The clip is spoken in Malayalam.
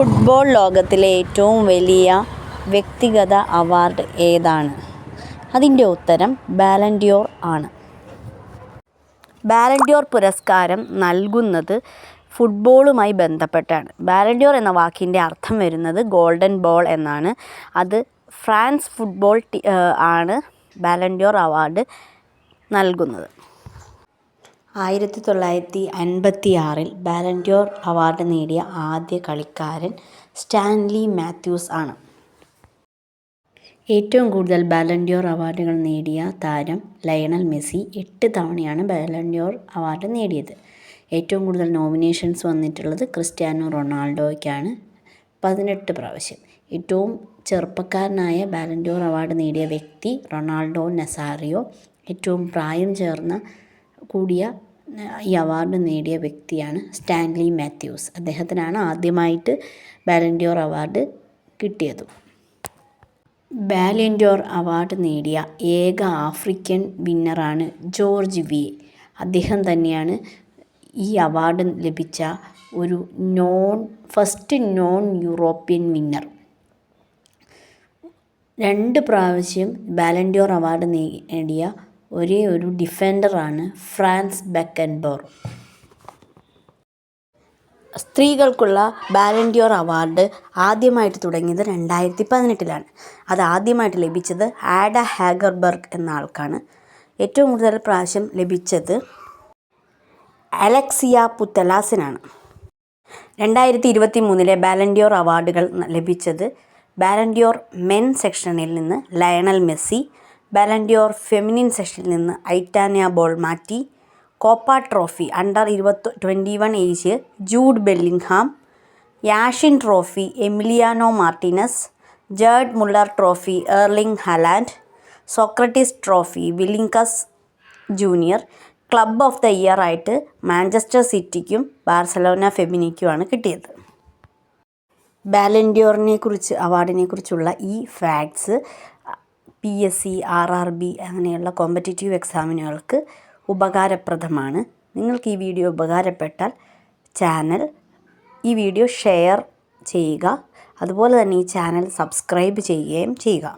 ഫുട്ബോൾ ലോകത്തിലെ ഏറ്റവും വലിയ വ്യക്തിഗത അവാർഡ് ഏതാണ്? അതിന്റെ ഉത്തരം ബാലൻഡിയോർ ആണ്. ബാലൻഡിയോർ പുരസ്കാരം നൽകുന്നത് ഫുട്ബോളുമായി ബന്ധപ്പെട്ടാണ്. ബാലൻഡിയോർ എന്ന വാക്കിന്റെ അർത്ഥം വരുന്നത് ഗോൾഡൻ ബോൾ എന്നാണ്. അത് ഫ്രാൻസ് ഫുട്ബോൾ ആണ് ബാലൻഡിയോർ അവാർഡ് നൽകുന്നത്. ആയിരത്തി തൊള്ളായിരത്തി അൻപത്തി ആറിൽ ബാലൻഡ്യോർ അവാർഡ് നേടിയ ആദ്യ കളിക്കാരൻ സ്റ്റാൻലി മാത്യൂസ് ആണ്. ഏറ്റവും കൂടുതൽ ബാലൻഡ്യോർ അവാർഡുകൾ നേടിയ താരം ലയണൽ മെസ്സി എട്ട് തവണയാണ് ബാലൻഡ്യോർ അവാർഡ് നേടിയത്. ഏറ്റവും കൂടുതൽ നോമിനേഷൻസ് വന്നിട്ടുള്ളത് ക്രിസ്ത്യാനോ റൊണാൾഡോയ്ക്കാണ് പതിനെട്ട് പ്രാവശ്യം. ഏറ്റവും ചെറുപ്പക്കാരനായ ബാലൻഡ്യോർ അവാർഡ് നേടിയ വ്യക്തി റൊണാൾഡോ നസാറിയോ ഏറ്റവും പ്രായം ചേർന്ന കൂടിയ ഈ അവാർഡ് നേടിയ വ്യക്തിയാണ് സ്റ്റാൻലി മാത്യൂസ്. അദ്ദേഹത്തിനാണ് ആദ്യമായിട്ട് ബാലൻഡ്യോർ അവാർഡ് കിട്ടിയത്. ബാലൻഡ്യോർ അവാർഡ് നേടിയ ഏക ആഫ്രിക്കൻ വിന്നറാണ് ജോർജ് വി. അദ്ദേഹം തന്നെയാണ് ഈ അവാർഡ് ലഭിച്ച ഒരു non first non European winner. രണ്ട് പ്രാവശ്യം ബാലൻഡ്യോർ അവാർഡ് നേടിയ ഒരേ ഒരു ഡിഫൻഡറാണ് ഫ്രാൻസ് ബെക്കൻബോർ. സ്ത്രീകൾക്കുള്ള ബാലൻഡിയോർ അവാർഡ് ആദ്യമായിട്ട് തുടങ്ങിയത് രണ്ടായിരത്തി പതിനെട്ടിലാണ് അത് ആദ്യമായിട്ട് ലഭിച്ചത് ആഡ ഹാഗർബർഗ് എന്ന ആൾക്കാണ്. ഏറ്റവും കൂടുതൽ പ്രാവശ്യം ലഭിച്ചത് അലക്സിയ പുത്തലാസിനാണ്. രണ്ടായിരത്തി ഇരുപത്തി മൂന്നിലെ ബാലൻഡിയോർ അവാർഡുകൾ ലഭിച്ചത് ബാലൻഡിയോർ ഡ്യോർ മെൻ സെക്ഷനിൽ നിന്ന് Lionel Messi Ballon d'Or feminine സെഷനിൽ നിന്ന് Aitana Bonmati Kopa trophy under ഇരുപത്തി twenty one age Jude Bellingham Yashin trophy Emiliano Martinez Gerd Muller trophy Erling Haaland Socrates trophy Vinicius Junior club of the year ആയിട്ട് മാഞ്ചസ്റ്റർ സിറ്റിക്കും ബാർസലോന ഫെമിനിക്കുമാണ് കിട്ടിയത്. ബാലൻഡിയോറിനെ കുറിച്ച് അവാർഡിനെ കുറിച്ചുള്ള ഈ facts P S C R R B അങ്ങനെയുള്ള കോമ്പറ്റേറ്റീവ് എക്സാമിനുകൾക്ക് ഉപകാരപ്രദമാണ്. നിങ്ങൾക്ക് ഈ വീഡിയോ ഉപകാരപ്പെട്ടാൽ ചാനൽ ഈ വീഡിയോ ഷെയർ ചെയ്യുക. അതുപോലെ തന്നെ ഈ ചാനൽ സബ്സ്ക്രൈബ് ചെയ്യുകയും ചെയ്യുക.